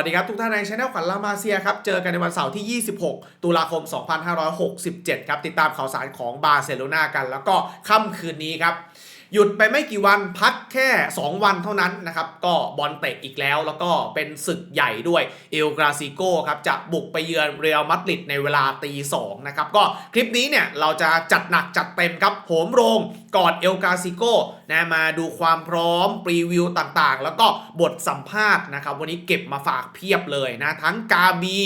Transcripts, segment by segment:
สวัสดีครับ ทุกท่านในช anel ขวัญลามาเซียครับ เจอกันในวันเสาร์ที่ 26 ตุลาคม 2567 ครับ ติดตามข่าวสารของบาร์เซโลนากัน แล้วก็ค่ำคืนนี้ครับ หยุดไปไม่กี่วันพักแค่ 2 วันเท่านั้นนะครับ ก็บอลเตะอีกแล้ว แล้วก็เป็นศึกใหญ่ด้วยเอลกราซิโกครับ จะบุกไปเยือนเรอัลมาดริดในเวลาตีสองนะครับ ก็คลิปนี้เนี่ยเราจะจัดหนักจัดเต็มครับโหมโรงกอนเอลกาซิโกนะมาดูความพร้อมปรีวิวต่างๆ แล้วก็บทสัมภาษณ์นะครับ วันนี้เก็บมาฝากเพียบเลยนะ ทั้งกาบี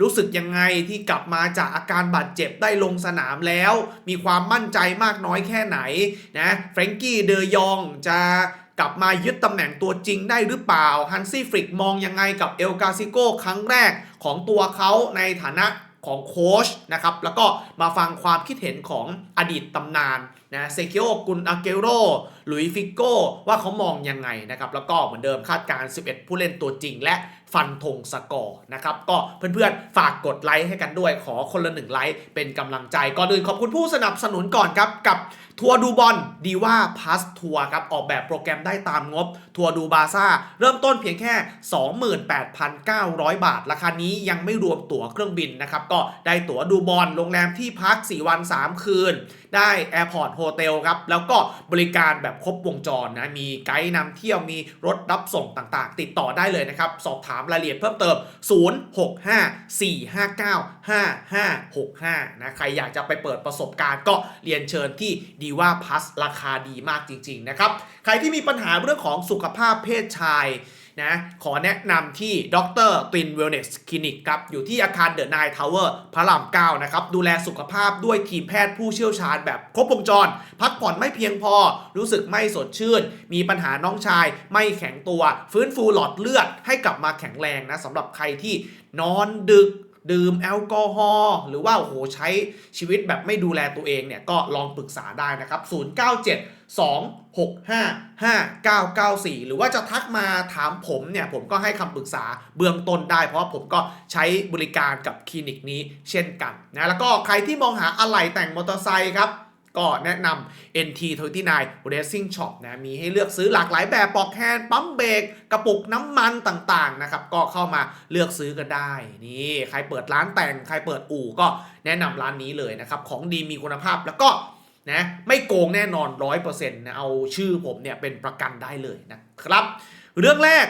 รู้สึกยังไงที่กลับมาจากอาการบาดเจ็บได้ลงสนามแล้ว มีความมั่นใจมากน้อยแค่ไหนนะแฟรงกี้เดยองจะกลับมายึดตำแหน่งตัวจริงได้หรือเปล่าฮันซี่ฟริกมองยังไงกับเอลกาซิโก้ครั้งแรกของตัวเขาในฐานะของโค้ชนะครับ แล้วก็มาฟังความคิดเห็นของอดีตตำนาน นะเซคิโอกุนอาเกโรหลุยฟิโกว่าเขามองยังไงนะครับ แล้วก็เหมือนเดิมคาดการณ์11 ผู้เล่นตัวจริงและฟันธงสกอร์นะครับ ก็เพื่อนๆ ฝากกดไลค์ให้กันด้วยขอคนละหนึ่งไลค์เป็นกำลังใจ ก่อนอื่นขอบคุณผู้สนับสนุนก่อนครับ กับทัวร์ดูบอลดีว่าพาสทัวร์ครับ ออกแบบโปรแกรมได้ตามงบ ทัวร์ดูบาซ่า เริ่มต้นเพียงแค่ 28,900 บาท ราคานี้ยังไม่รวมตั๋วเครื่องบินนะครับ ก็ได้ตั๋วดูบอลโรงแรมที่พัก 4 วัน 3 คืน ได้แอร์พอร์ตโฮเทลครับ แล้วก็บริการแบบครบวงจรนะ มีไกด์นำเที่ยว มีรถรับส่งต่างๆ ติดต่อได้เลยนะครับ สอบถามรายละเอียดเพิ่มเติม 0654595565 นะ ใครอยากจะไปเปิดประสบการณ์ก็เรียนเชิญที่ดีว่าพัสราคาดีมากจริง ๆ นะครับ ใครที่มีปัญหาเรื่องของสุขภาพเพศชาย นะขอแนะนำที่ดรตินเวลเนสคลินิกครับอยู่ที่อาคารเดอะไนท์ทาวเวอร์พระรามเก้านะครับดูแลสุขภาพด้วยทีมแพทย์ผู้เชี่ยวชาญแบบครบวงจร พักผ่อนไม่เพียงพอ รู้สึกไม่สดชื่น มีปัญหาน้องชาย ไม่แข็งตัว ฟื้นฟูหลอดเลือดให้กลับมาแข็งแรงนะสำหรับใครที่นอนดึก ดื่มแอลกอฮอล์หรือว่าโอ้โหใช้ชีวิตแบบไม่ดูแลตัวเองเนี่ยก็ลองปรึกษาได้นะครับ 097 265 5994 หรือว่าจะทักมาถามผมเนี่ย ผมก็ให้คำปรึกษาเบื้องต้นได้ เพราะผมก็ใช้บริการกับคลินิกนี้เช่นกันนะแล้วก็ใครที่มองหาอะไหล่แต่งมอเตอร์ไซค์ครับ ก็แนะนำ NT29 Racing Shop นะ มีให้เลือกซื้อหลากหลายแบบปลอกแฮนด์ปั๊มเบรกกระปุกน้ำมันต่างๆนะครับ ก็เข้ามาเลือกซื้อกันได้ นี่ ใครเปิดร้านแต่ง ใครเปิดอู่ก็แนะนำร้านนี้เลยนะครับ ของดีมีคุณภาพแล้วก็นะไม่โกงแน่นอน 100%นะเอาชื่อผมเนี่ยเป็นประกันได้เลยนะครับ เรื่องแรก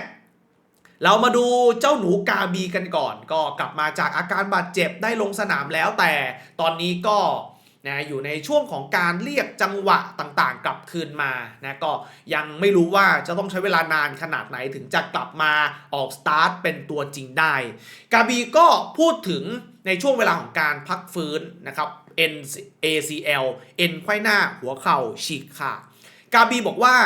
เรามาดูเจ้าหนูกาบีกันก่อน ก็กลับมาจากอาการบาดเจ็บได้ลงสนามแล้วแต่ตอนนี้ก็ นะอยู่ในช่วงของการเรียกจังหวะต่างๆ กลับคืนมานะก็ยังไม่รู้ว่าจะต้องใช้เวลานานขนาดไหนถึงจะกลับมาออกสตาร์ทเป็นตัวจริงได้ กาบีก็พูดถึงในช่วงเวลาของการพักฟื้นนะครับ N ACL เอ็นไขว้หน้าหัวเข่าฉีกขาดกาบีบอกว่า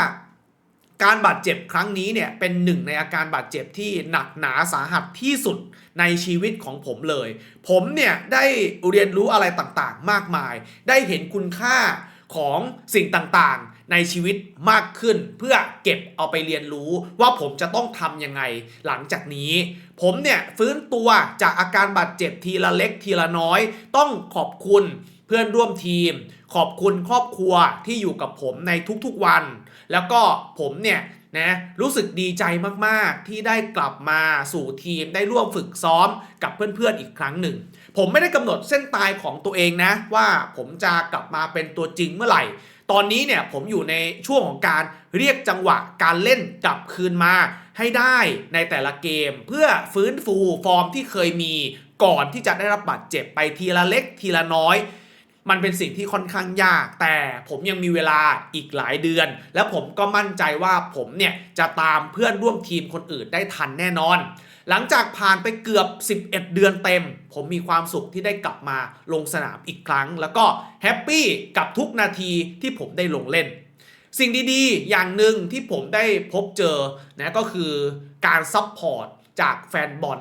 การบาดเจ็บครั้งนี้เนี่ยเป็นหนึ่งในอาการบาดเจ็บที่หนักหนาสาหัสที่สุดในชีวิตของผมเลย ผมเนี่ยได้เรียนรู้อะไรต่างๆ มากมาย ได้เห็นคุณค่าของสิ่งต่างๆ ในชีวิตมากขึ้น เพื่อเก็บเอาไปเรียนรู้ว่าผมจะต้องทำยังไงหลังจากนี้ ผมเนี่ยฟื้นตัวจากอาการบาดเจ็บทีละเล็กทีละน้อย ต้องขอบคุณเพื่อนร่วมทีม ขอบคุณครอบครัวที่อยู่กับผมในทุกๆวัน แล้วก็ผมเนี่ยนะรู้สึกดีใจมากๆ ที่ได้กลับมาสู่ทีมได้ร่วมฝึกซ้อมกับเพื่อนๆอีกครั้งหนึ่ง ผมไม่ได้กำหนดเส้นตายของตัวเองนะ ว่าผมจะกลับมาเป็นตัวจริงเมื่อไหร่ ตอนนี้เนี่ยผมอยู่ในช่วงของการเรียกจังหวะการเล่นกลับคืนมาให้ได้ในแต่ละเกม เพื่อฟื้นฟูฟอร์มที่เคยมีก่อนที่จะได้รับบาดเจ็บไปทีละเล็กทีละน้อย มันเป็นสิ่งที่ค่อนข้างยาก แต่ผมยังมีเวลาอีกหลายเดือน และผมก็มั่นใจว่าผมเนี่ยจะตามเพื่อนร่วมทีมคนอื่นได้ทันแน่นอน หลังจากผ่านไปเกือบ 11 เดือนเต็ม ผมมีความสุขที่ได้กลับมาลงสนามอีกครั้ง แล้วก็แฮปปี้กับทุกนาทีที่ผมได้ลงเล่นสิ่งดีๆ อย่างหนึ่งที่ผมได้พบเจอนะก็คือการซัพพอร์ตจากแฟนบอล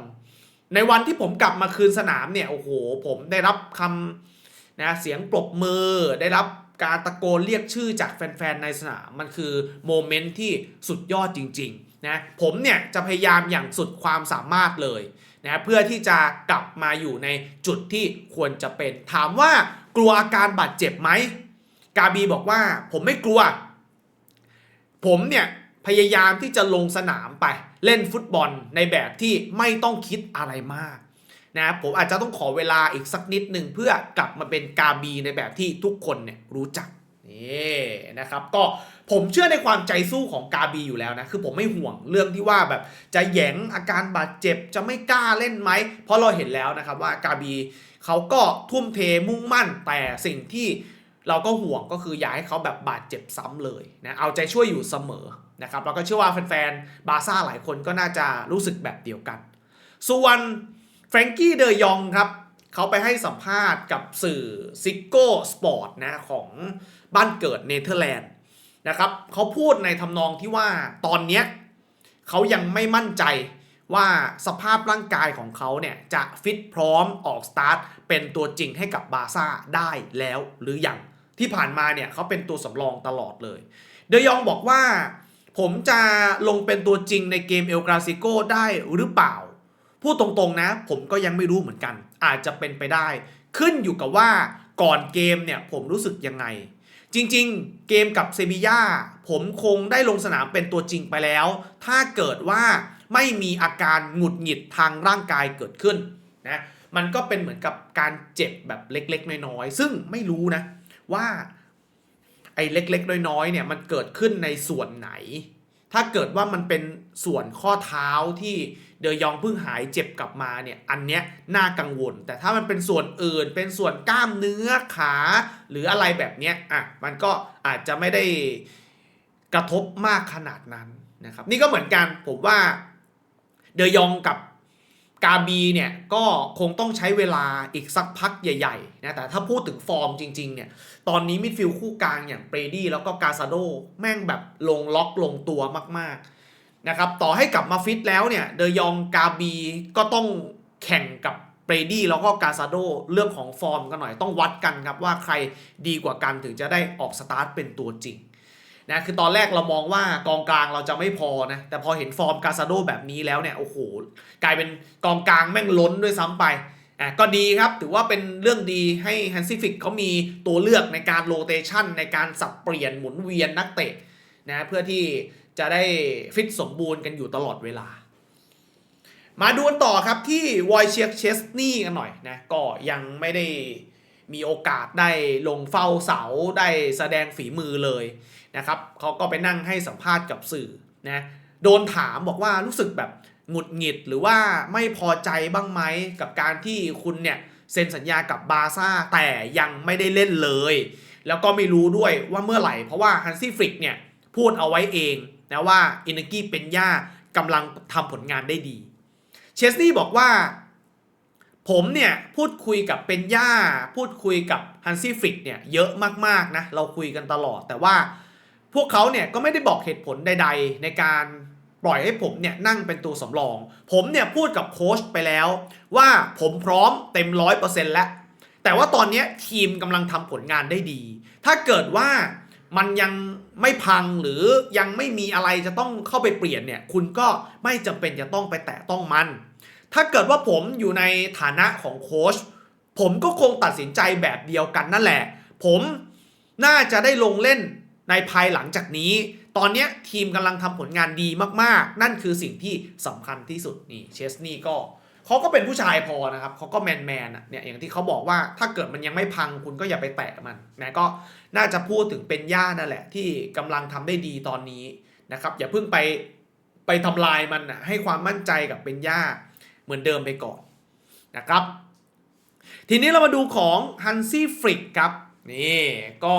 ในวันที่ผมกลับมาคืนสนามเนี่ย โอ้โห ผมได้รับคำ นะเสียงปรบมือได้รับการตะโกนเรียกชื่อจากแฟนๆในสนามมันคือโมเมนต์ที่สุดยอดจริงๆนะผมเนี่ยจะพยายามอย่างสุดความสามารถเลยนะเพื่อที่จะกลับมาอยู่ในจุดที่ควรจะเป็น ถามว่ากลัวอาการบาดเจ็บไหมกาบีบอกว่าผมไม่กลัว ผมเนี่ยพยายามที่จะลงสนามไปเล่นฟุตบอลในแบบที่ไม่ต้องคิดอะไรมาก นะผมอาจจะต้องขอเวลาอีกสักนิดหนึ่งเพื่อกลับมาเป็นกาบีในแบบที่ทุกคนเนี่ยรู้จักนี่นะครับก็ผมเชื่อในความใจสู้ของกาบีอยู่แล้วนะคือผมไม่ห่วงเรื่องที่ว่าแบบจะแยงอาการบาดเจ็บจะไม่กล้าเล่นไหม เพราะเราเห็นแล้วนะครับว่ากาบีเขาก็ทุ่มเทมุ่งมั่นแต่สิ่งที่เราก็ห่วงก็คืออยากให้เขาแบบบาดเจ็บซ้ำเลยนะเอาใจช่วยอยู่เสมอนะครับแล้วก็เชื่อว่าแฟนๆบาซ่าหลายคนก็น่าจะรู้สึกแบบเดียวกัน ส่วน ฟรงกี้เดยองครับ เขาไปให้สัมภาษณ์กับสื่อซิกโก้สปอร์ตนะของบ้านเกิดเนเธอร์แลนด์นะครับเขาพูดในทำนองที่ว่าตอนเนี้ยเขายังไม่มั่นใจว่าสภาพร่างกายของเขาเนี่ยจะฟิตพร้อมออกสตาร์ทเป็นตัวจริงให้กับบาซ่าได้แล้วหรือยังที่ผ่านมาเนี่ยเขาเป็นตัวสำรองตลอดเลย เดยองบอกว่า ผมจะลงเป็นตัวจริงในเกมเอลกราซิโกได้หรือเปล่า พูดตรงๆนะ ผมก็ยังไม่รู้เหมือนกัน อาจจะเป็นไปได้ ขึ้นอยู่กับว่าก่อนเกมเนี่ยผมรู้สึกยังไง จริงๆ เกมกับเซบีย่าผมคงได้ลงสนามเป็นตัวจริงไปแล้ว ถ้าเกิดว่าไม่มีอาการหงุดหงิดทางร่างกายเกิดขึ้นนะมันก็เป็นเหมือนกับการเจ็บแบบเล็กๆ น้อยๆ ซึ่งไม่รู้นะว่าไอ้เล็กๆ น้อยๆ เนี่ยมันเกิดขึ้นในส่วนไหน ถ้าเกิดว่ามันเป็นส่วนข้อเท้าที่ เดยองเพิ่งหายเจ็บกลับมาเนี่ยอันเนี้ยน่ากังวล แต่ถ้ามันเป็นส่วนอื่นเป็นส่วนกล้ามเนื้อขา หรืออะไรแบบเนี้ยอะมันก็อาจจะไม่ได้กระทบมากขนาดนั้นนะครับนี่ก็เหมือนกันผมว่าเดยองกับกาบีเนี่ยก็คงต้องใช้เวลาอีกสักพักใหญ่ๆนะแต่ถ้าพูดถึงฟอร์มจริงๆเนี่ยตอนนี้มิดฟิลด์คู่กลางอย่างเบรดี้แล้วก็กาซาโดแม่งแบบลงล็อกลงตัวมากๆ นะครับต่อให้กลับมาฟิตแล้วเนี่ยเดยองกาบีก็ต้องแข่งกับเบรดี้แล้วก็กาซาโดเรื่องของฟอร์มกันหน่อยต้องวัดกันครับว่าใครดีกว่ากันถึงจะได้ออกสตาร์ทเป็นตัวจริงนะคือตอนแรกเรามองว่ากองกลางเราจะไม่พอนะแต่พอเห็นฟอร์มกาซาโดแบบนี้แล้วเนี่ยโอ้โหกลายเป็นกองกลางแม่งล้นด้วยซ้ำไปอะก็ดีครับถือว่าเป็นเรื่องดีให้ฮันซิฟิกเขามีตัวเลือกในการโรเตชันในการสับเปลี่ยนหมุนเวียนนักเตะนะเพื่อที่ จะได้ฟิตสมบูรณ์กันอยู่ตลอดเวลา มาดูกันต่อครับที่วอยเชียเชสนี่กันหน่อยนะก็ยังไม่ได้มีโอกาสได้ลงเฝ้าเสาได้แสดงฝีมือเลยนะครับเขาก็ไปนั่งให้สัมภาษณ์กับสื่อนะโดนถามบอกว่ารู้สึกแบบหงุดหงิดหรือว่าไม่พอใจบ้างไหมกับการที่คุณเนี่ยเซ็นสัญญากับบาซ่าแต่ยังไม่ได้เล่นเลย แล้วก็ไม่รู้ด้วยว่าเมื่อไหร่ เพราะว่าฮันซี่ฟริกเนี่ยพูดเอาไว้เอง นะว่าอินกี้เป็นย่ากำลังทำผลงานได้ดี เชสนี่บอกว่า ผมเนี่ยพูดคุยกับเป็นย่า พูดคุยกับฮันซี่ฟริกเนี่ยเยอะมากๆนะเราคุยกันตลอด แต่ว่าพวกเขาเนี่ยก็ไม่ได้บอกเหตุผลใด ๆ ในการปล่อยให้ผมเนี่ยนั่งเป็นตัวสำรอง ผมเนี่ยพูดกับโค้ชไปแล้ว ว่าผมพร้อมเต็มร้อยเปอร์เซ็นต์แล้วแต่ว่าตอนนี้ทีมกำลังทำผลงานได้ดี ถ้าเกิดว่า มันยังไม่พังหรือยังไม่มีอะไรจะต้องเข้าไปเปลี่ยนเนี่ย คุณก็ไม่จำเป็นจะต้องไปแตะต้องมัน ถ้าเกิดว่าผมอยู่ในฐานะของโค้ชผมก็คงตัดสินใจแบบเดียวกันนั่นแหละ ผมน่าจะได้ลงเล่นในภายหลังจากนี้ ตอนนี้ทีมกำลังทำผลงานดีมาก ๆ นั่นคือสิ่งที่สำคัญที่สุดนี่เชสนี่ก็ เขาก็เป็นผู้ชายพอนะครับเขาก็แมนแมนอะเนี่ยอย่างที่เขาบอกว่าถ้าเกิดมันยังไม่พังคุณก็อย่าไปแตะมันนะก็น่าจะพูดถึงเป็นย่านั่นแหละ ที่กำลังทำได้ดีตอนนี้นะครับ อย่าเพิ่งไปไปทำลายมันนะให้ความมั่นใจกับเป็นย่าเหมือนเดิมไปก่อนนะครับ ทีนี้เรามาดูของฮันซี่ฟริกครับนี่ก็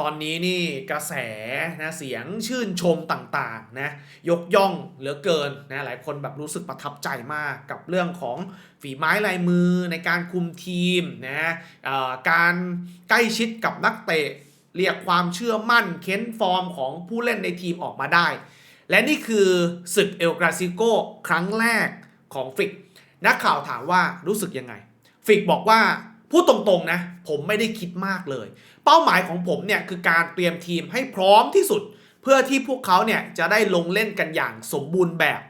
ตอนนี้นี่กระแสนะเสียงชื่นชมต่างๆนะยกย่องเหลือเกินนะหลายคนแบบรู้สึกประทับใจมากกับเรื่องของฝีไม้ลายมือในการคุมทีมนะการใกล้ชิดกับนักเตะ เรียกความเชื่อมั่นเค้นฟอร์มของผู้เล่นในทีมออกมาได้ และนี่คือศึกเอลกราซิโกครั้งแรกของฟิก นักข่าวถามว่ารู้สึกยังไง ฟิกบอกว่า พูดตรงๆนะ ผมไม่ได้คิดมากเลย เป้าหมายของผมเนี่ยคือการเตรียมทีมให้พร้อมที่สุด เพื่อที่พวกเขาเนี่ยจะได้ลงเล่นกันอย่างสมบูรณ์แบบ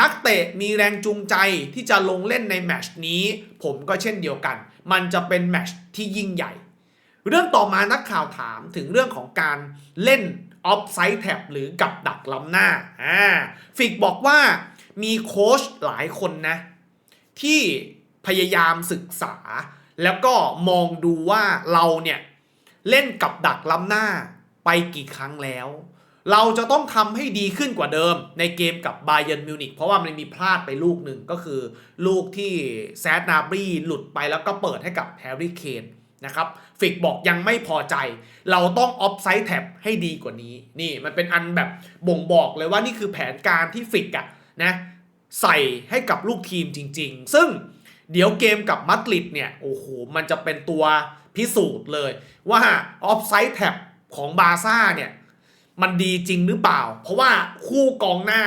นักเตะมีแรงจูงใจที่จะลงเล่นในแมชนี้ ผมก็เช่นเดียวกัน มันจะเป็นแมชที่ยิ่งใหญ่ เรื่องต่อมานักข่าวถามถึงเรื่องของการเล่นออฟไซ d ์แท็บหรือกับดักล้ำหน้าอ่าฟิกบอกว่ามีโค้ชหลายคนนะ ที่พยายามศึกษา แล้วก็มองดูว่าเราเนี่ยเล่นกับดักล้ำหน้าไปกี่ครั้งแล้ว เราจะต้องทำให้ดีขึ้นกว่าเดิมในเกมกับบ a เ e ร์นมิวนิกเพราะว่ามันมีพลาดไปลูกหนึ่งก็คือ ลูกที่แซดนาบรีหลุดไปแล้วก็เปิดให้กับแฮร์รี่เคนนะครับฟิกบอกยังไม่พอใจ เราต้องออฟไซ d ์แท็บให้ดีกว่านี้ นี่มันเป็นอันแบบบ่งบอกเลยว่านี่คือแผนการที่ฟิกอะนะใส่ให้กับลูกทีมจริง ๆ ซึ่ง เดี๋ยวเกมกับมัดริดเนี่ยโอ้โหมันจะเป็นตัวพิสูจน์เลย ว่าออฟไซ d ์แท็บของบาซ่าเนี่ยมันดีจริงหรือเปล่า เพราะว่าคู่กองหน้า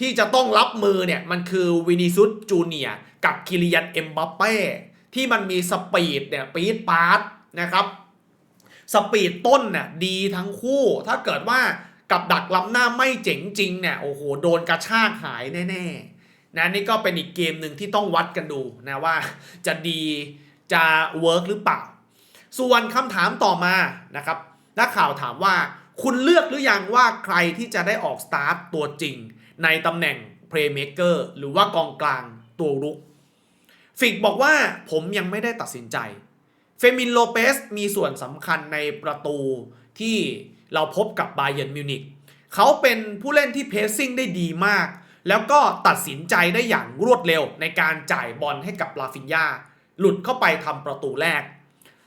ที่จะต้องรับมือเนี่ยมันคือวินิซุสจูเนียกับคิริยันเอ็มบัปเป้ที่มันมีสปีดเนี่ยปีดปาร์ตนะครับสปีดต้นเนี่ยดีทั้งคู่ ถ้าเกิดว่ากับดักล้ำหน้าไม่เจ๋งจริงเนี่ยโอ้โหโดนกระชากหายแน่ ๆ นะนี่ก็เป็นอีกเกมหนึ่งที่ต้องวัดกันดูนะว่าจะดีจะเวิร์กหรือเปล่า ส่วนคำถามต่อมานะครับนักข่าวถามว่าคุณเลือกหรือยังว่าใครที่จะได้ออกสตาร์ตตัวจริง ในตำแหน่งเพลย์เม k เกอร์หรือว่ากองกลางตัวรุก ฟิกบอกว่าผมยังไม่ได้ตัดสินใจ เฟมินโลเปสมีส่วนสำคัญในประตูที่เราพบกับบาเยนมิวนิกเขาเป็นผู้เล่นที่เพสซิ่งได้ดีมาก แล้วก็ตัดสินใจได้อย่างรวดเร็วในการจ่ายบอลให้กับลาฟินยาหลุดเข้าไปทำประตูแรก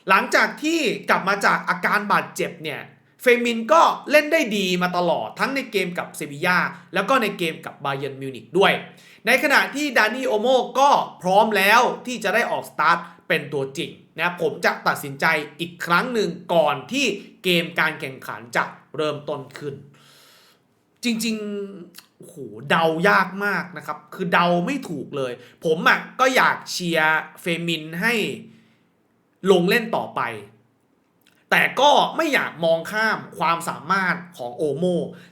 หลังจากที่กลับมาจากอาการบาดเจ็บเนี่ยเฟมินก็เล่นได้ดีมาตลอดทั้งในเกมกับเซบียาแล้วก็ในเกมกับบาเย r n นมิวนิกด้วย ในขณะที่ดานี่โอโมก็พร้อมแล้วที่จะได้ออกสตาร์ทเป็นตัวจริงนะผมจะตัดสินใจอีกครั้งหนึ่งก่อนที่เกมการแข่งขันจะเริ่มต้นขึ้น จริงๆโอ้โหเดายากมากนะครับ คือเดาไม่ถูกเลย ผมอะก็อยากเชียร์เฟมินให้ลงเล่นต่อไป แต่ก็ไม่อยากมองข้ามความสามารถของโอโม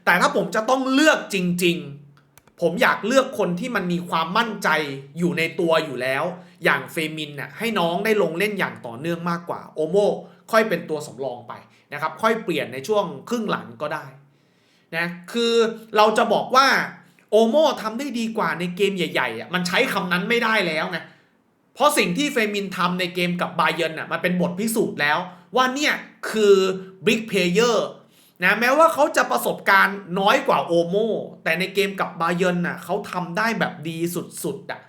แต่ถ้าผมจะต้องเลือกจริง ๆ ผมอยากเลือกคนที่มันมีความมั่นใจอยู่ในตัวอยู่แล้ว อย่างเฟมินน่ะให้น้องได้ลงเล่นอย่างต่อเนื่องมากกว่าโอโมค่อยเป็นตัวสำรองไปนะครับ ค่อยเปลี่ยนในช่วงครึ่งหลังก็ได้ นะคือเราจะบอกว่าโอโมทำได้ดีกว่าในเกมใหญ่ๆอะมันใช้คำนั้นไม่ได้แล้วไงเพราะสิ่งที่เฟมินทำในเกมกับบาเย r n น่ะมันเป็นบทพิสูจน์แล้ว ว่าเนี่ยคือบิ๊กเพลเยอร์นะแม้ว่าเขาจะประสบการณ์น้อยกว่าโอโมแต่ในเกมกับบาเย r n น่ะเขาทำได้แบบดีสุดๆอะ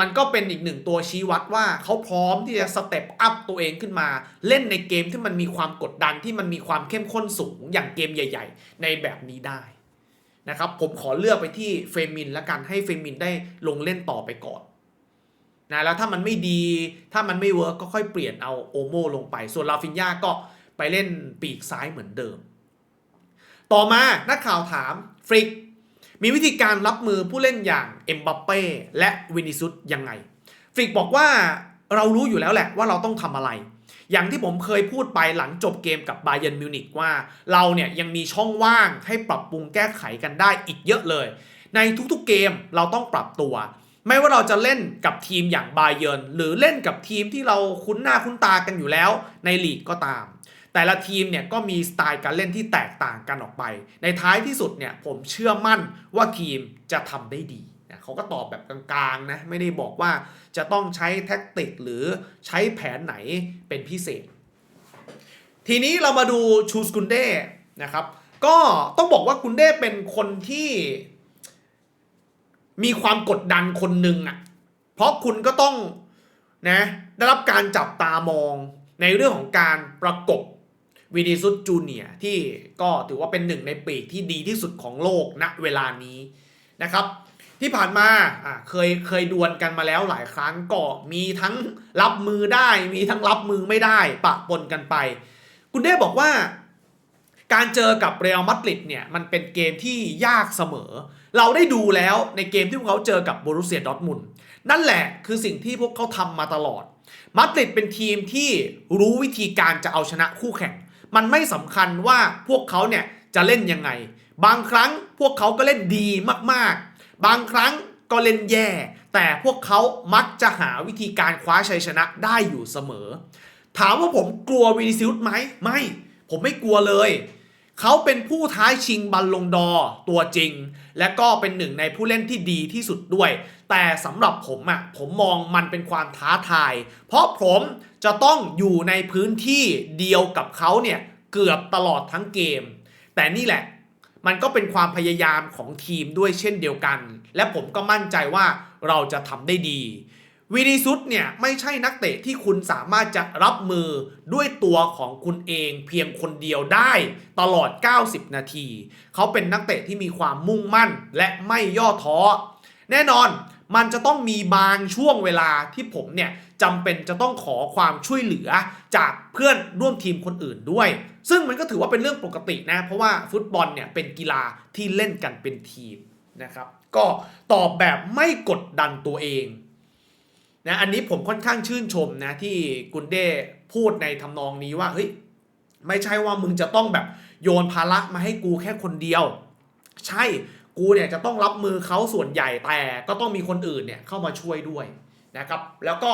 มันก็เป็นอีกหนึ่งตัวชี้วัดว่าเขาพร้อมที่จะสเต็ปอัพตัวเองขึ้นมา เล่นในเกมที่มันมีความกดดันที่มันมีความเข้มข้นสูงอย่างเกมใหญ่ ๆ ในแบบนี้ได้นะครับผมขอเลือกไปที่เฟมินแล้วกันให้เฟมินได้ลงเล่นต่อไปก่อนนะแล้วถ้ามันไม่ดีถ้ามันไม่เวิร์กก็ค่อยเปลี่ยนเอาโอโมลงไป ส่วนลาฟินยาก็ไปเล่นปีกซ้ายเหมือนเดิม ต่อมานักข่าวถามฟริก มีวิธีการรับมือผู้เล่นอย่างเอ็มบัปเป้และวินิซุสยังไงฟริกบอกว่าเรารู้อยู่แล้วแหละว่าเราต้องทำอะไร อย่างที่ผมเคยพูดไปหลังจบเกมกับบาเยนมิวนิกว่าเราเนี่ยยังมีช่องว่างให้ปรับปรุงแก้ไขกันได้อีกเยอะเลย ในทุกๆเกมเราต้องปรับตัว ไม่ว่าเราจะเล่นกับทีมอย่างบาเย r n หรือเล่นกับทีมที่เราคุ้นหน้าคุ้นตากันอยู่แล้วในลีกก็ตาม แต่ละทีมเนี่ยก็มีสไตล์การเล่นที่แตกต่างกันออกไป ในท้ายที่สุดเนี่ยผมเชื่อมั่นว่าทีมจะทำได้ดีนะเขาก็ตอบแบบกลางๆนะไม่ได้บอกว่าจะต้องใช้แท็กติกหรือใช้แผนไหนเป็นพิเศษ ทีนี้เรามาดูชูสกุนเด้นะครับก็ต้องบอกว่ากุนเด้เป็นคนที่มีความกดดันคนหนึ่งอะ เพราะคุณก็ต้องนะได้รับการจับตามองในเรื่องของการประกบ วินิซุสจูเนียที่ก็ถือว่าเป็นหนึ่งในปีกที่ดีที่สุดของโลกณเวลานี้นะครับ ที่ผ่านมาเคยเคยดวลกันมาแล้วหลายครั้งก็มีทั้งรับมือได้ มีทั้งรับมือไม่ได้ ปะปนกันไป คุณเด้บอกว่าการเจอกับเรอัลมาดริดเนี่ยมันเป็นเกมที่ยากเสมอ เราได้ดูแล้วในเกมที่พวกเขาเจอกับบรุเซียดอร์ทมุนนั่นแหละคือสิ่งที่พวกเขาทำมาตลอดมาดริดเป็นทีมที่รู้วิธีการจะเอาชนะคู่แข่ง มันไม่สำคัญว่าพวกเขาเนี่ยจะเล่นยังไง บางครั้งพวกเขาก็เล่นดีมากๆ บางครั้งก็เล่นแย่ แต่พวกเขามักจะหาวิธีการคว้าชัยชนะได้อยู่เสมอ ถามว่าผมกลัววินิซิอุสไหมไม่ ผมไม่กลัวเลยเขาเป็นผู้ท้าชิงบัลลงดอตัวจริง และก็เป็นหนึ่งในผู้เล่นที่ดีที่สุดด้วย แต่สำหรับผมอะ่ะผมมองมันเป็นความท้าทาย เพราะผม จะต้องอยู่ในพื้นที่เดียวกับเขาเนี่ยเกือบตลอดทั้งเกม แต่นี่แหละมันก็เป็นความพยายามของทีมด้วยเช่นเดียวกัน และผมก็มั่นใจว่าเราจะทำได้ดีวินิซุสเนี่ยไม่ใช่นักเตะที่คุณสามารถจะรับมือด้วยตัวของคุณเองเพียงคนเดียวได้ตลอด 90 นาที เขาเป็นนักเตะที่มีความมุ่งมั่นและไม่ย่อท้อ แน่นอน มันจะต้องมีบางช่วงเวลาที่ผมเนี่ยจำเป็นจะต้องขอความช่วยเหลือจากเพื่อนร่วมทีมคนอื่นด้วย ซึ่งมันก็ถือว่าเป็นเรื่องปกตินะ เพราะว่าฟุตบอลเนี่ยเป็นกีฬาที่เล่นกันเป็นทีมนะครับ ก็ตอบแบบไม่กดดันตัวเองนะอันนี้ผมค่อนข้างชื่นชมนะที่กุนเด้พูดในทำนองนี้ว่าเฮ้ยไม่ใช่ว่ามึงจะต้องแบบโยนภาระมาให้กูแค่คนเดียว ใช่ กูเนี่ยจะต้องรับมือเขาส่วนใหญ่แต่ก็ต้องมีคนอื่นเนี่ยเข้ามาช่วยด้วยนะครับ แล้วก็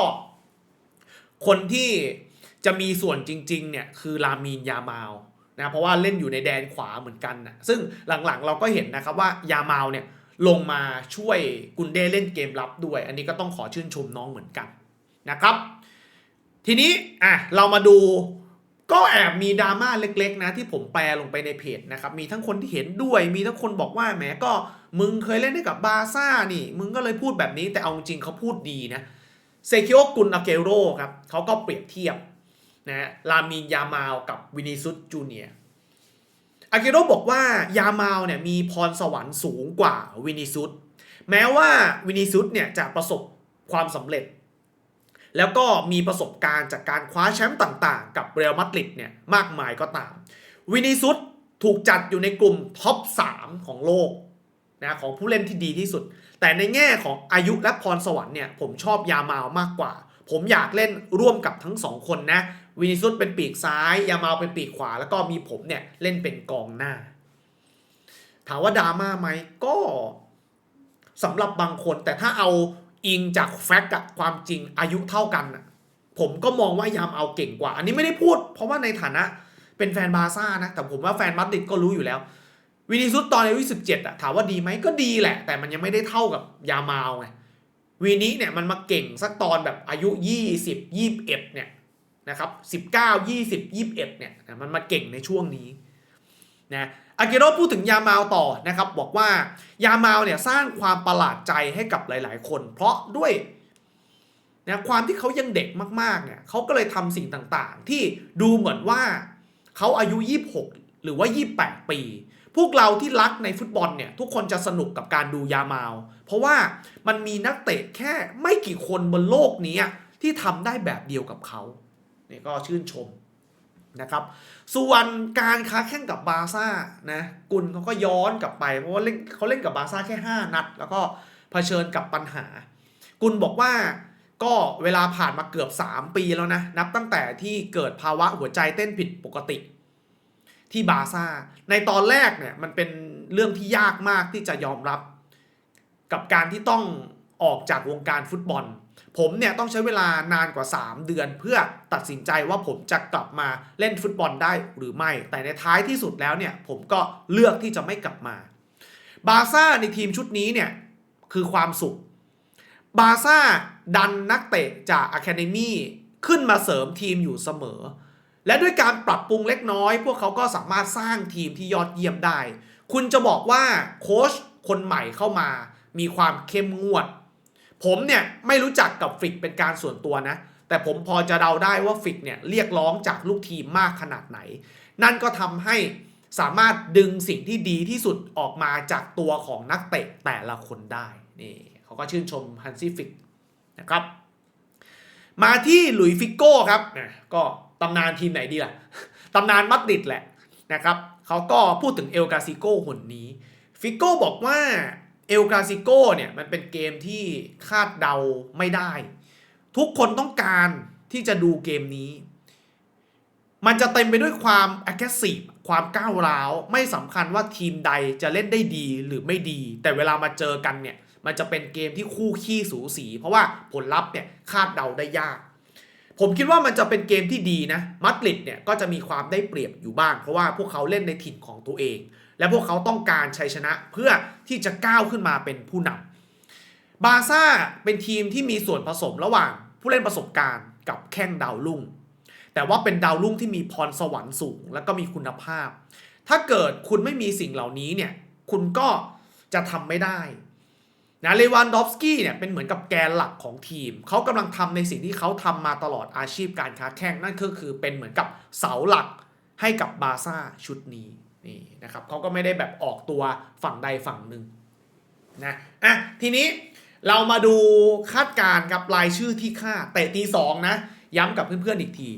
คนที่จะมีส่วนจริงๆเนี่ยคือลามีนยามาวนะเพราะว่าเล่นอยู่ในแดนขวาเหมือนกันนะซึ่งหลังๆเราก็เห็นนะครับว่ายามาวเนี่ยลงมาช่วยกุนเดเล่นเกมรับด้วย อันนี้ก็ต้องขอชื่นชมน้องเหมือนกันนะครับ ทีนี้อะเรามาดู ก็แอบมีดราม่าเล็กๆนะที่ผมแปลลงไปในเพจนะครับ มีทั้งคนที่เห็นด้วย มีทั้งคนบอกว่าแหมก็มึงเคยเล่นให้กับบาซ่านี่ มึงก็เลยพูดแบบนี้แต่เอาจริงเขาพูดดีนะเซคิโอกุนอาเกโรครับเขาก็เปรียบเทียบนะลามินยามาวกับวินิซุสจูเนียอากิโรบอกว่ายามาลเนี่ยมีพรสวรรค์สูงกว่าวินิซุสแม้ว่าวินิซุสเนี่ยจะประสบความสำเร็จ แล้วก็มีประสบการณ์จากการคว้าแชมป์ต่างๆ กับเรอัลมาดริดเนี่ยมากมายก็ตาม วินิซุสถูกจัดอยู่ในกลุ่มท็อป 3 ของโลกนะของผู้เล่นที่ดีที่สุด แต่ในแง่ของอายุและพรสวรรค์เนี่ยผมชอบยามาวมากกว่า ผมอยากเล่นร่วมกับทั้งสองคนนะวินิซุสเป็นปีกซ้าย ยามาลเป็นปีกขวา แล้วก็มีผมเนี่ยเล่นเป็นกองหน้า ถามว่าดราม่าไหมก็สำหรับบางคนแต่ถ้าเอา อิงจากแฟกต์กับความจริงอายุเท่ากันน่ะผมก็มองว่ายามเอาเก่งกว่า อันนี้ไม่ได้พูด เพราะว่าในฐานะเป็นแฟนบาร์ซ่านะ แต่ผมว่าแฟนมาดริดก็รู้อยู่แล้ว วินิซุสตอนอายุสิบเจ็ดอะถามว่าดีไหมก็ดีแหละ แต่มันยังไม่ได้เท่ากับยามาลไงวีนี้เนี่ยมันมาเก่งสักตอนแบบอายุยี่สิบยี่สิบเอ็ดเนี่ยนะครับสิบเก้ายี่สิบยี่สิบเอ็ดเนี่ยมันมาเก่งในช่วงนี้นะ อากิโรพูดถึงยามาลต่อนะครับบอกว่ายามาลเนี่ยสร้างความประหลาดใจให้กับหลาย ๆ คน เพราะด้วยนะความที่เขายังเด็กมาก ๆ เนี่ยเขาก็เลยทำสิ่งต่างๆ ที่ดูเหมือนว่าเขาอายุ 26 หรือว่า 28 ปี พวกเราที่รักในฟุตบอลเนี่ยทุกคนจะสนุกกับการดูยามาลเพราะว่ามันมีนักเตะแค่ไม่กี่คนบนโลกนี้ที่ทำได้แบบเดียวกับเขาเนี่ยก็ชื่นชม นะครับ ส่วนการค้าแข่งกับบาซ่านะกุลเขาก็ย้อนกลับไป เพราะว่าเล่นเขาเล่นกับบาซ่าแค่ 5 นัด แล้วก็เผชิญกับปัญหา กุลบอกว่าก็เวลาผ่านมาเกือบ 3 ปีแล้วนะ นับตั้งแต่ที่เกิดภาวะหัวใจเต้นผิดปกติ ที่บาซ่า ในตอนแรกเนี่ยมันเป็นเรื่องที่ยากมากที่จะยอมรับ กับการที่ต้องออกจากวงการฟุตบอล ผมเนี่ยต้องใช้เวลานานกว่า 3 เดือน เพื่อตัดสินใจว่าผมจะกลับมาเล่นฟุตบอลได้หรือไม่ แต่ในท้ายที่สุดแล้วเนี่ยผมก็เลือกที่จะไม่กลับมา บาซ่าในทีมชุดนี้เนี่ยคือความสุข บาซ่าดันนักเตะจากอะคาเดมี่ขึ้นมาเสริมทีมอยู่เสมอ และด้วยการปรับปรุงเล็กน้อย พวกเขาก็สามารถสร้างทีมที่ยอดเยี่ยมได้ คุณจะบอกว่าโค้ชคนใหม่เข้ามา มีความเข้มงวด ผมเนี่ยไม่รู้จักกับฟิกเป็นการส่วนตัวนะ แต่ผมพอจะเดาได้ว่าฟิกเนี่ยเรียกร้องจากลูกทีมมากขนาดไหน นั่นก็ทำให้สามารถดึงสิ่งที่ดีที่สุดออกมาจากตัวของนักเตะแต่ละคนได้นี่เขาก็ชื่นชมฮันซี่ฟิกนะครับ มาที่หลุยฟิกโก้ครับนะก็ตำนานทีมไหนดีล่ะตำนานมัดดิดแหละนะครับเขาก็พูดถึงเอลกาซิโก้คนนี้ ฟิกโก้บอกว่า เอลกาซิโกเนี่ยมันเป็นเกมที่คาดเดาไม่ได้ ทุกคนต้องการที่จะดูเกมนี้ มันจะเต็มไปด้วยความ aggressive ความก้าวร้าว ไม่สำคัญว่าทีมใดจะเล่นได้ดีหรือไม่ดี แต่เวลามาเจอกันเนี่ยมันจะเป็นเกมที่คู่ขี้สูสี เพราะว่าผลลัพธ์เนี่ยคาดเดาได้ยาก ผมคิดว่ามันจะเป็นเกมที่ดีนะมาดริดเนี่ยก็จะมีความได้เปรียบอยู่บ้าง เพราะว่าพวกเขาเล่นในถิ่นของตัวเอง และพวกเขาต้องการชัยชนะเพื่อที่จะก้าวขึ้นมาเป็นผู้นำบาซ่าเป็นทีมที่มีส่วนผสมระหว่างผู้เล่นประสบการณ์กับแข้งดาวรุ่ง แต่ว่าเป็นดาวรุ่งที่มีพรสวรรค์สูง และก็มีคุณภาพ ถ้าเกิดคุณไม่มีสิ่งเหล่านี้เนี่ยคุณก็จะทำไม่ได้นะเลวานดอฟสกี้เนี่ยเป็นเหมือนกับแกนหลักของทีม เขากำลังทำในสิ่งที่เขาทำมาตลอดอาชีพการค้าแข่งนั่นก็คือเป็นเหมือนกับเสาหลักให้กับบาซ่าชุดนี้ นี่นะครับเขาก็ไม่ได้แบบออกตัวฝั่งใดฝั่งหนึ่งนะอะทีนี้เรามาดูคาดการณ์กับรายชื่อที่ค่าเตะตีสองนะ ย้ำกับเพื่อนๆอีกที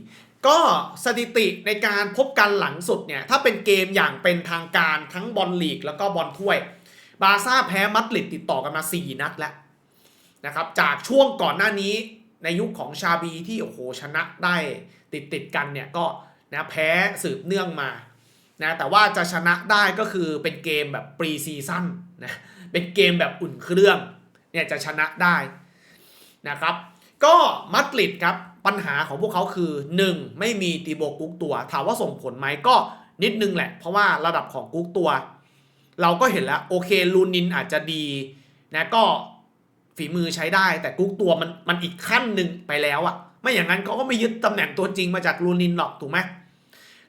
ก็สถิติในการพบกันหลังสุดเนี่ย ถ้าเป็นเกมอย่างเป็นทางการทั้งบอลลีกแล้วก็บอลถ้วย บาซ่าแพ้มัดริดติดต่อกันมา 4 นัดแล้วนะครับจากช่วงก่อนหน้านี้ในยุคของชาบีที่โอ้โหชนะได้ติดติดกันเนี่ยก็นะแพ้สืบเนื่องมา นะแต่ว่าจะชนะได้ก็คือเป็นเกมแบบปรีซีซั่นนะเป็นเกมแบบอุ่นเครื่องเนี่ยจะชนะได้นะครับ ก็มัดริดครับปัญหาของพวกเขาคือ 1. ไม่มีตีโบกุกตัว ถามว่าส่งผลไหมก็นิดนึงแหละ เพราะว่าระดับของกุกตัว เราก็เห็นแล้วโอเคลูนินอาจจะดีนะก็ฝีมือใช้ได้ แต่กุกตัวมันมันอีกขั้นหนึ่งไปแล้วอะไม่อย่างนั้นเขาก็ไม่ยึดตำแหน่งตัวจริงมาจากลูนินหรอกถูกไหม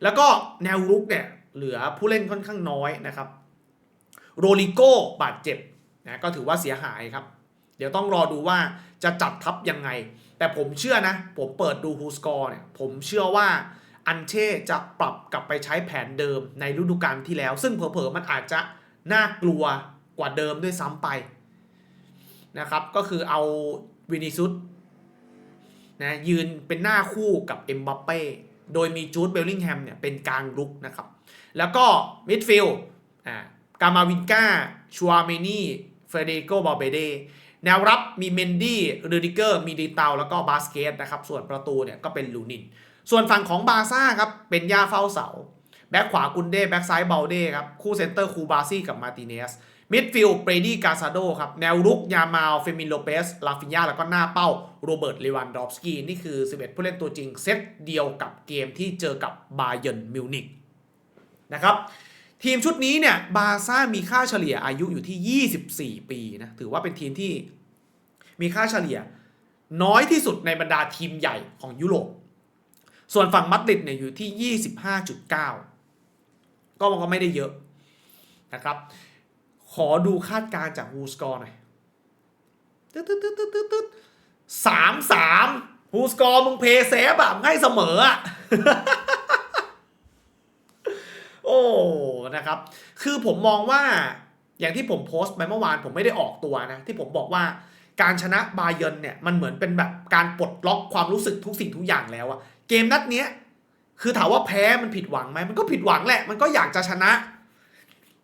แล้วก็แนวรุกเนี่ย เหลือผู้เล่นค่อนข้างน้อยนะครับ โรลิโก้บาดเจ็บนะก็ถือว่าเสียหายครับ เดี๋ยวต้องรอดูว่าจะจัดทัพยังไง แต่ผมเชื่อนะ ผมเปิดดูฮูสกอร์เนี่ยผมเชื่อว่าอันเช่จะปรับกลับไปใช้แผนเดิมในฤดูกาลที่แล้ว ซึ่งเผลอๆมันอาจจะน่ากลัวกว่าเดิมด้วยซ้ำไปนะครับ ก็คือเอาวินิซุสนะยืนเป็นหน้าคู่กับเอ็มบัปเป้โดยมีจูดเบลลิงแฮมเนี่ยเป็นกลางรุกนะครับ แล้วก็มิดฟิลด์อ่ากามาวินกาชัวเมนี่เฟเดโกบอเบเดแนวรับมีเมนดี้รูดิเกอร์มีดีเตาแล้วก็บาสเกตนะครับส่วนประตูเนี่ยก็เป็นลูนิน ส่วนฝั่งของบาซ่าครับเป็นยาเฝ้าเสาแบ็คขวากุนเด้แบ็คซ้ายเบลเด้ครับคู่เซนเตอร์คูบาซี่กับมาติเนสมิดฟิลด์เบรดี้กาซาโดครับแนวรุกยามาลเฟมินโลเปสลาฟินยาแล้วก็หน้าเป้าโรเบิร์ตเลวันดอฟสกี้นี่คือ 11 ผู้เล่นตัวจริงเซตเดียวกับเกมที่เจอกับบาเยิร์นมิวนิก นะครับ ทีมชุดนี้เนี่ยบาซ่ามีค่าเฉลี่ยอายุอยู่ที่ 24 ปีนะถือว่าเป็นทีมที่มีค่าเฉลี่ยน้อยที่สุดในบรรดาทีมใหญ่ของยุโรป ส่วนฝั่งมัดริดเนี่ยอยู่ที่ 25.9 ก็มันก็ไม่ได้เยอะนะครับ ขอดูคาดการณ์จากฮูสกอร์หน่อยตึ๊ดตึ๊ดตึ๊ดตึ๊ดตึ๊ดสามสามฮูสกอร์มึงเพย์เซฟอะมึงให้เสมออะ โอ้นะครับ คือผมมองว่าอย่างที่ผมโพสต์ไปเมื่อวานผมไม่ได้ออกตัวนะ ที่ผมบอกว่าการชนะบาเยิร์นเนี่ยมันเหมือนเป็นแบบการปลดล็อกความรู้สึกทุกสิ่งทุกอย่างแล้วอะเกมนัดเนี้ยคือถามว่าแพ้มันผิดหวังไหมมันก็ผิดหวังแหละ มันก็อยากจะชนะ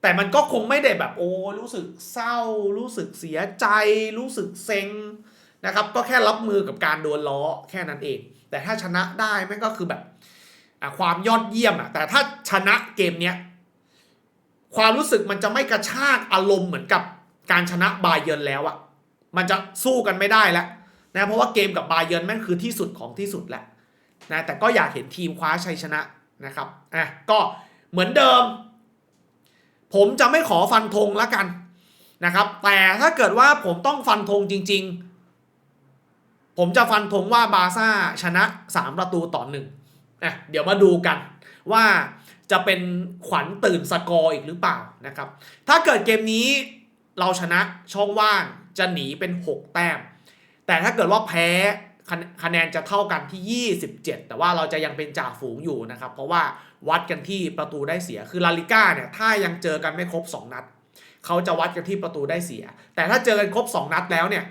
แต่มันก็คงไม่ได้แบบโอ้รู้สึกเศร้า รู้สึกเสียใจ รู้สึกเซ็งนะครับ ก็แค่รับมือกับการโดนล้อแค่นั้นเอง แต่ถ้าชนะได้ม่งก็คือแบบ ความยอดเยี่ยมอะแต่ถ้าชนะเกมเนี้ยความรู้สึกมันจะไม่กระชากอารมณ์เหมือนกับการชนะบาเยิร์นแล้วอะมันจะสู้กันไม่ได้แล้วนะเพราะว่าเกมกับบาเยิร์นแม่งคือที่สุดของที่สุดแหละนะแต่ก็อยากเห็นทีมคว้าชัยชนะนะครับอะก็เหมือนเดิม ผมจะไม่ขอฟันธงแล้วกันนะครับ แต่ถ้าเกิดว่าผมต้องฟันธงจริง ๆ ผมจะฟันธงว่าบาซ่าชนะ 3 ประตูต่อหนึ่ง อะเดี๋ยวมาดูกันว่าจะเป็นขวัญตื่นสกอร์อีกหรือเปล่านะครับ ถ้าเกิดเกมนี้เราชนะช่องว่างจะหนีเป็น 6 แต้ม แต่ถ้าเกิดว่าแพ้คะคะแนนจะเท่ากันที่ 27 แต่ว่าเราจะยังเป็นจ่าฝูงอยู่นะครับ เพราะว่าวัดกันที่ประตูได้เสีย คือลาลิก้าเนี่ยถ้ายังเจอกันไม่ครบ 2 นัด เขาจะวัดกันที่ประตูได้เสีย แต่ถ้าเจอกันครบ 2 นัดแล้วเนี่ย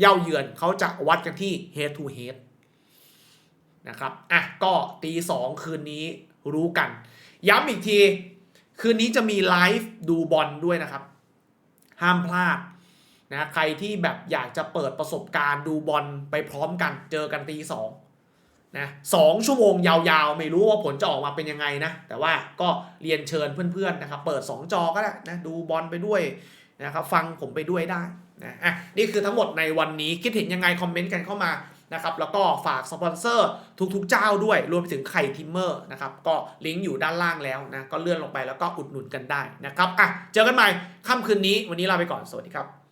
เย่าเยือนเขาจะวัดกันที่ head to head นะครับอะก็ตีสองคืนนี้รู้กัน ย้ำอีกที คืนนี้จะมีไลฟ์ดูบอลด้วยนะครับ ห้ามพลาดนะใครที่แบบอยากจะเปิดประสบการณ์ดูบอลไปพร้อมกัน เจอกันตีสองนะสองชั่วโมงยาวๆ ไม่รู้ว่าผลจะออกมาเป็นยังไงนะ แต่ว่าก็เรียนเชิญเพื่อนๆนะครับ เปิด 2 จอก็ได้นะดูบอลไปด้วยนะครับ ฟังผมไปด้วยได้นะอะนี่คือทั้งหมดในวันนี้คิดเห็นยังไง คอมเมนต์กันเข้ามา นะครับแล้วก็ฝากสปอนเซอร์ทุกๆเจ้าด้วย รวมไปถึงไข่ทิมเมอร์นะครับก็ลิงก์อยู่ด้านล่างแล้วนะก็เลื่อนลงไปแล้วก็อุดหนุนกันได้นะครับอะเจอกันใหม่ค่ำคืนนี้วันนี้ลาไปก่อนสวัสดีครับ